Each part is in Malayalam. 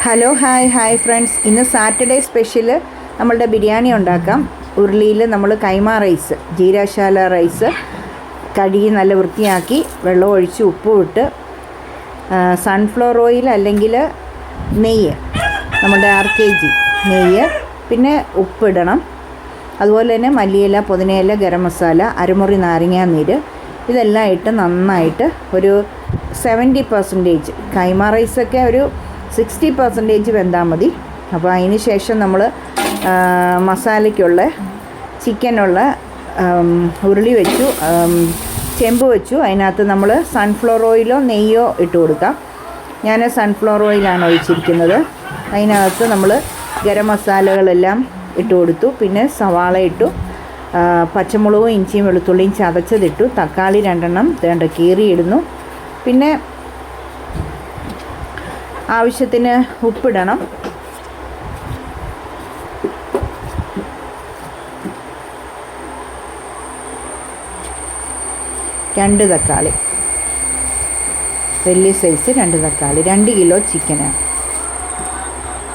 ഹലോ ഹായ് ഹായ് ഫ്രണ്ട്സ് ഇന്ന് സാറ്റർഡേ സ്പെഷ്യൽ നമ്മളുടെ ബിരിയാണി ഉണ്ടാക്കാം. ഉരുളിയിൽ നമ്മൾ കൈമ റൈസ് ജീരാശാല റൈസ് കഴുകി നല്ല വൃത്തിയാക്കി വെള്ളം ഒഴിച്ച് ഉപ്പും ഇട്ട് സൺഫ്ലവർ ഓയിൽ അല്ലെങ്കിൽ നെയ്യ് നമ്മുടെ ആർ കെ ജി നെയ്യ് പിന്നെ ഉപ്പിടണം അതുപോലെ തന്നെ മല്ലിയില പുതിനയില ഗരം മസാല അരമുറി നാരങ്ങാ നീര് ഇതെല്ലാം ഇട്ട് നന്നായിട്ട് ഒരു സെവന്റി പെർസെന്റേജ് കൈമ റൈസൊക്കെ ഒരു സിക്സ്റ്റി പെർസെന്റേജ് വെന്താൽ മതി. അപ്പോൾ അതിന് ശേഷം നമ്മൾ മസാലയ്ക്കുള്ള ചിക്കനുള്ള ഉരുളി വെച്ചു ചെമ്പ് വെച്ചു. അതിനകത്ത് നമ്മൾ സൺഫ്ലവർ ഓയിലോ നെയ്യോ ഇട്ട് കൊടുക്കാം. ഞാൻ സൺഫ്ലവർ ഓയിലാണ് ഒഴിച്ചിരിക്കുന്നത്. അതിനകത്ത് നമ്മൾ ഗരം മസാലകളെല്ലാം ഇട്ട് കൊടുത്തു. പിന്നെ സവാള ഇട്ടു. പച്ചമുളകും ഇഞ്ചിയും വെളുത്തുള്ളിയും ചതച്ചതിട്ടു. തക്കാളി രണ്ടെണ്ണം വേണ്ട കീറിയിടുന്നു. പിന്നെ ആവശ്യത്തിന് ഉപ്പിടണം. രണ്ട് തക്കാളി. വലിയ സൈസ് രണ്ട് തക്കാളി. രണ്ട് കിലോ ചിക്കനാണ്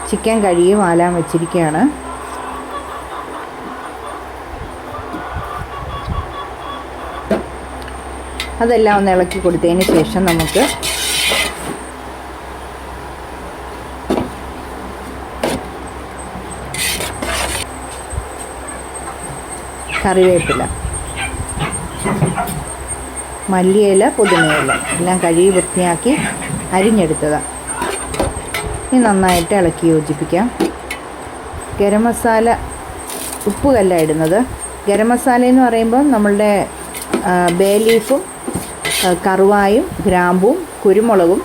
ചിക്കൻ കഴുകി വാലാൻ വെച്ചിരിക്കുകയാണ് അതെല്ലാം ഒന്ന് ഇളക്കി കൊടുത്തതിന് ശേഷം നമുക്ക് കറിവേപ്പില. മല്ലിയില പുതിനയില. എല്ലാം കഴുകി വൃത്തിയാക്കി അരിഞ്ഞെടുത്തതാണ് ഇനി നന്നായിട്ട് ഇളക്കി യോജിപ്പിക്കാം. ഗരം മസാല ഉപ്പ് കല്ല ഇടുന്നത്. ഗരം മസാല എന്ന് പറയുമ്പോൾ നമ്മളുടെ ബേ ലീഫും കറുവായും ഗ്രാമ്പും കുരുമുളകും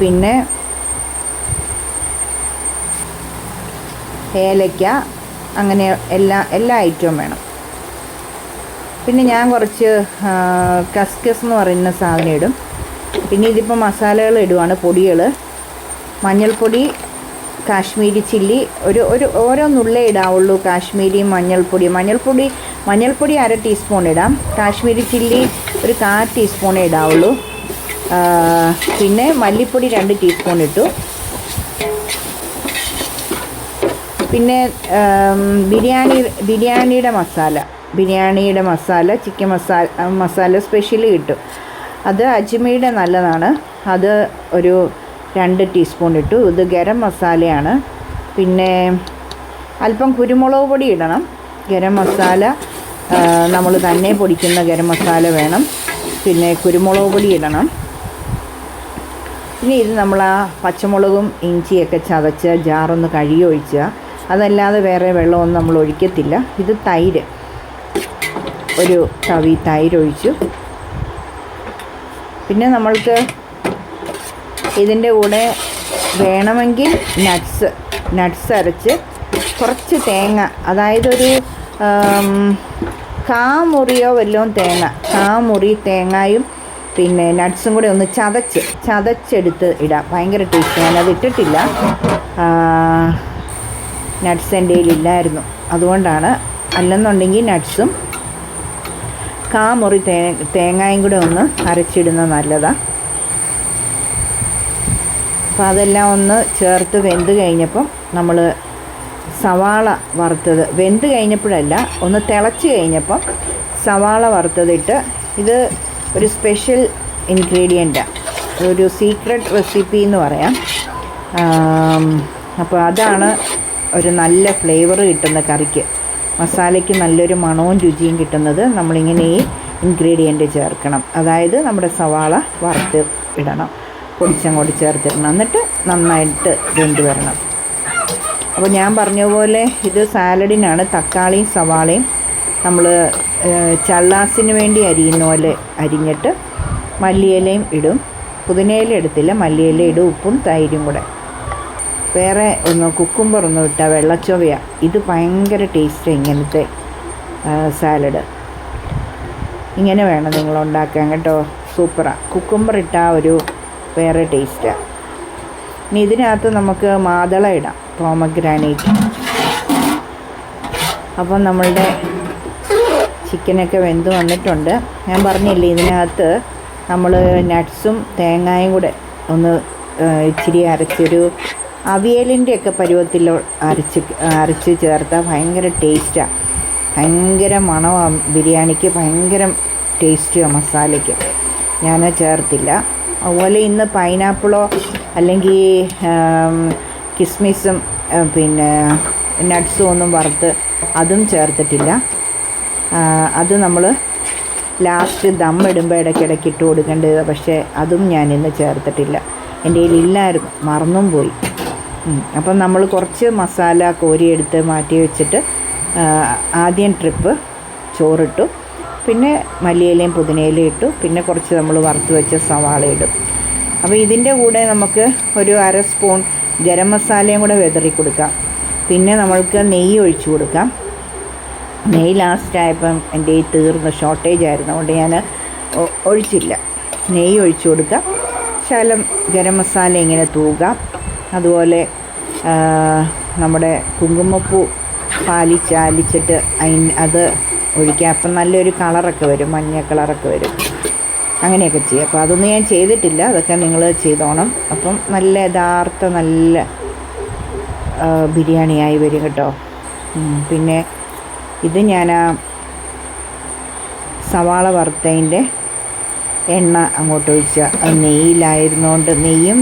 പിന്നെ ഏലയ്ക്ക അങ്ങനെ എല്ലാ എല്ലാ ഐറ്റവും വേണം. പിന്നെ ഞാൻ കുറച്ച് കസ്കസ് എന്ന് പറയുന്ന സാധനം ഇടും. പിന്നെ ഇതിപ്പോൾ മസാലകൾ ഇടുവാണ് പൊടികൾ മഞ്ഞൾപ്പൊടി കാശ്മീരി ചില്ലി ഒരു ഒരു ഓരോ നുള്ളേ ഇടാവുള്ളൂ കാശ്മീരി മഞ്ഞൾപ്പൊടി. മഞ്ഞൾപ്പൊടി മഞ്ഞൾപ്പൊടി അര ടീസ്പൂൺ ഇടാം. കാശ്മീരി ചില്ലി ഒരു കാ ടീസ്പൂണേ ഇടാവുള്ളൂ. പിന്നെ മല്ലിപ്പൊടി രണ്ട് ടീസ്പൂൺ ഇട്ടു. പിന്നെ ബിരിയാണി ബിരിയാണിയുടെ മസാല. ബിരിയാണിയുടെ മസാല ചിക്കൻ മസാല മസാല സ്പെഷ്യൽ കിട്ടും. അത് അജ്മീടെ നല്ലതാണ്. അത് ഒരു രണ്ട് ടീസ്പൂൺ ഇട്ടു. ഇത് ഗരം മസാലയാണ്. പിന്നെ അല്പം കുരുമുളക് പൊടി ഇടണം. ഗരം മസാല നമ്മൾ തന്നെ പൊടിക്കുന്ന ഗരം മസാല വേണം. പിന്നെ കുരുമുളക് പൊടി ഇടണം. ഇനി ഇത് നമ്മൾ ആ പച്ചമുളകും ഇഞ്ചിയൊക്കെ ചതച്ച് ജാറൊന്ന് കഴുകി ഒഴിക്കുക അതല്ലാതെ വേറെ വെള്ളമൊന്നും നമ്മൾ ഒഴിക്കത്തില്ല. ഇത് തൈര്. ഒരു കവി തൈര് ഒഴിച്ചു പിന്നെ നമ്മൾക്ക് ഇതിന്റെ കൂടെ വേണമെങ്കിൽ നട്ട്സ് നട്ട്സ് അരച്ച് കുറച്ച് തേങ്ങ അതായത് ഒരു കാമുറിയോ വല്ലതും തേങ്ങ കാ മുറി തേങ്ങയും പിന്നെ നട്ട്സും കൂടെ ഒന്ന് ചതച്ച് ചതച്ചെടുത്ത് ഇടാം. ഭയങ്കര ടേസ്റ്റ്. ഞാനത് ഇട്ടിട്ടില്ല. നട്ട്സ് എന്റെ കയ്യിലില്ലായിരുന്നു. അതുകൊണ്ടാണ് അല്ലെന്നുണ്ടെങ്കിൽ നട്ട്സും കാ മുറി തേ തേങ്ങയും കൂടെ ഒന്ന് അരച്ചിടുന്നത് നല്ലതാണ് അപ്പോൾ അതെല്ലാം ഒന്ന് ചേർത്ത് വെന്ത് കഴിഞ്ഞപ്പം നമ്മൾ സവാള വറുത്തത് വെന്ത് കഴിഞ്ഞപ്പോഴല്ല ഒന്ന് തിളച്ച് കഴിഞ്ഞപ്പം സവാള വറുത്തതിട്ട് ഇത് ഒരു സ്പെഷ്യൽ ഇൻഗ്രീഡിയന്റാണ് ഒരു സീക്രട്ട് റെസിപ്പി എന്ന് പറയാം. അപ്പോൾ അതാണ് ഒരു നല്ല ഫ്ലേവർ കിട്ടുന്ന കറിക്ക്. മസാലയ്ക്ക് നല്ലൊരു മണവും രുചിയും കിട്ടുന്നത് നമ്മളിങ്ങനെ ഈ ഇൻഗ്രീഡിയന്റ് ചേർക്കണം. അതായത് നമ്മുടെ സവാള വറുത്ത് ഇടണം. പൊടിച്ചങ്ങോട്ട് ചേർത്തിടണം. എന്നിട്ട് നന്നായിട്ട് വെന്ത് വരണം. അപ്പോൾ ഞാൻ പറഞ്ഞ പോലെ ഇത് സാലഡിനാണ് തക്കാളിയും സവാളയും നമ്മൾ ചള്ളാസിന് വേണ്ടി അരിയുന്ന പോലെ അരിഞ്ഞിട്ട് മല്ലിയിലയും ഇടും. പുതിനയില എടുത്തില്ല. മല്ലിയില ഇടും. ഉപ്പും തൈരും കൂടെ. വേറെ ഒന്ന് കുക്കുംബർ ഒന്നും ഇട്ടാൽ വെള്ളച്ചൊവയാണ് ഇത് ഭയങ്കര ടേസ്റ്റ് ഇങ്ങനത്തെ സാലഡ് ഇങ്ങനെ വേണം നിങ്ങൾ ഉണ്ടാക്കാൻ കേട്ടോ. സൂപ്പറാണ് കുക്കുംബർ ഇട്ടാൽ ഒരു വേറെ ടേസ്റ്റാണ് ഇനി ഇതിനകത്ത് നമുക്ക് മാതള ഇടാം. പോമഗ്രാനേറ്റ് അപ്പം നമ്മളുടെ ചിക്കനൊക്കെ വെന്ത് വന്നിട്ടുണ്ട്. ഞാൻ പറഞ്ഞില്ലേ ഇതിനകത്ത് നമ്മൾ നട്ട്സും തേങ്ങായും കൂടെ ഒന്ന് ഇച്ചിരി അരച്ചൊരു അവിയലിന്റെ ഒക്കെ പരുവത്തിൽ അരച്ച് അരച്ച് ചേർത്താൽ ഭയങ്കര ടേസ്റ്റാണ് ഭയങ്കര മണമാണ് ബിരിയാണിക്ക് ഭയങ്കര ടേസ്റ്റുമാണ് മസാലയ്ക്ക്. ഞാൻ ചേർത്തില്ല. അതുപോലെ ഇന്ന് പൈനാപ്പിളോ അല്ലെങ്കിൽ കിസ്മിസും പിന്നെ നട്ട്സും ഒന്നും വറുത്ത് അതും ചേർത്തിട്ടില്ല. അത് നമ്മൾ ലാസ്റ്റ് ദം ഇടുമ്പോൾ ഇടയ്ക്കിടയ്ക്ക് ഇട്ട് കൊടുക്കേണ്ടത് പക്ഷേ അതും ഞാൻ ഇന്ന് ചേർത്തിട്ടില്ല. എന്റെ കയ്യിൽ ഇല്ലായിരുന്നു. മറന്നും പോയി. അപ്പം നമ്മൾ കുറച്ച് മസാല കോരിയെടുത്ത് മാറ്റി വെച്ചിട്ട് ആദ്യം ട്രിപ്പ് ചോറിട്ടു. പിന്നെ മല്ലിയിലയും പുതിനയിലയും ഇട്ടു. പിന്നെ കുറച്ച് നമ്മൾ വറുത്ത് വെച്ച സവാള ഇടും. അപ്പോൾ ഇതിന്റെ കൂടെ നമുക്ക് ഒരു അര സ്പൂൺ ഗരം മസാലയും കൂടെ വെതറി കൊടുക്കാം. പിന്നെ നമ്മൾക്ക് നെയ്യ് ഒഴിച്ചു കൊടുക്കാം. നെയ്യ് ലാസ്റ്റ് ആയപ്പം എന്റെ ഈ തീർന്ന് ഷോർട്ടേജ് ആയിരുന്നു. അതുകൊണ്ട് ഞാൻ ഒഴിച്ചില്ല. നെയ്യ് ഒഴിച്ചു കൊടുക്കാം. ശകലം ഗരം മസാല ഇങ്ങനെ തൂകാം. അതുപോലെ നമ്മുടെ കുങ്കുമപ്പൂ പാലിച്ചാലിച്ചിട്ട് അതിന് അത് ഒഴിക്കുക അപ്പം നല്ലൊരു കളറൊക്കെ വരും മഞ്ഞ കളറൊക്കെ വരും. അങ്ങനെയൊക്കെ ചെയ്യും. അപ്പോൾ അതൊന്നും ഞാൻ ചെയ്തിട്ടില്ല. അതൊക്കെ നിങ്ങൾ ചെയ്തോണം. അപ്പം നല്ല യഥാർത്ഥ നല്ല ബിരിയാണിയായി വരും കേട്ടോ. പിന്നെ ഇത് ഞാൻ ആ സവാള വറുത്തതിന്റെ എണ്ണ അങ്ങോട്ട് ഒഴിച്ച നെയ്യിലായിരുന്നുകൊണ്ട് നെയ്യും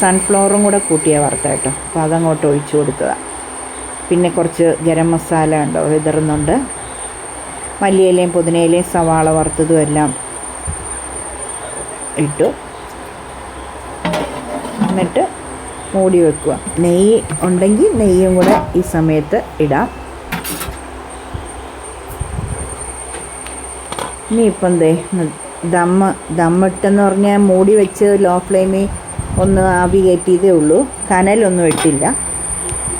സൺഫ്ലവറും കൂടെ കൂട്ടിയാണ് വറുത്ത കേട്ടോ. അപ്പോൾ അതങ്ങോട്ട് ഒഴിച്ചു കൊടുത്തതാണ് പിന്നെ കുറച്ച് ഗരം മസാല ഉണ്ടോ വിതറുന്നുണ്ട്. മല്ലിയിലയും പുതിനയിലയും സവാള വറുത്തതും എല്ലാം ഇട്ടു. എന്നിട്ട് മൂടി വെക്കുക. നെയ്യ് ഉണ്ടെങ്കിൽ നെയ്യും കൂടെ ഈ സമയത്ത് ഇടാം. ഇനിയിപ്പം എന്തേ ദമ്മ് ദമ്മിട്ടെന്ന് പറഞ്ഞാൽ മൂടി വെച്ച് ലോ ഫ്ലെയിമിൽ ഒന്ന് ആവി കയറ്റിയതേ ഉള്ളൂ. കനലൊന്നും ഇട്ടില്ല.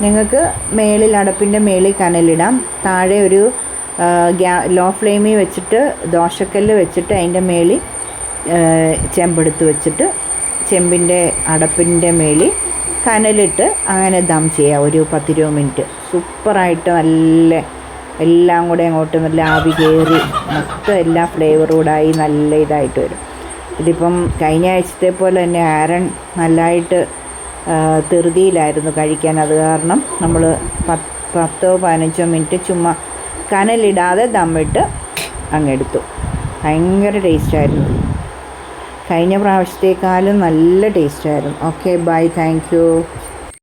നിങ്ങൾക്ക് മേളിൽ അടപ്പിന്റെ മേളിൽ കനലിടാം. താഴെ ഒരു ഗ്യാ ലോ ഫ്ലെയിമിൽ വെച്ചിട്ട് ദോശക്കല്ല് വെച്ചിട്ട് അതിന്റെ മേളിൽ ചെമ്പെടുത്ത് വെച്ചിട്ട് ചെമ്പിന്റെ അടപ്പിന്റെ മേളിൽ കനലിട്ട് അങ്ങനെ ദം ചെയ്യാം. ഒരു പത്തിരുപത് മിനിറ്റ്. സൂപ്പറായിട്ട് നല്ല എല്ലാം കൂടെ അങ്ങോട്ടും നല്ല ആവി കയറി മൊത്തം എല്ലാ ആയി നല്ല ഇതായിട്ട് വരും. ഇതിപ്പം കഴിഞ്ഞ ആഴ്ചത്തെ പോലെ തന്നെ ആരൺ നല്ലതായിട്ട് തെറുതിയിലായിരുന്നു കഴിക്കാൻ. അത് കാരണം നമ്മൾ പത്തോ പതിനഞ്ചോ മിനിറ്റ് ചുമ്മാ കനലിടാതെ ദമ്മിട്ട് അങ്ങെടുത്തു. ഭയങ്കര ടേസ്റ്റായിരുന്നു. കഴിഞ്ഞ പ്രാവശ്യത്തേക്കാളും നല്ല ടേസ്റ്റായിരുന്നു. Okay bye. Thank you.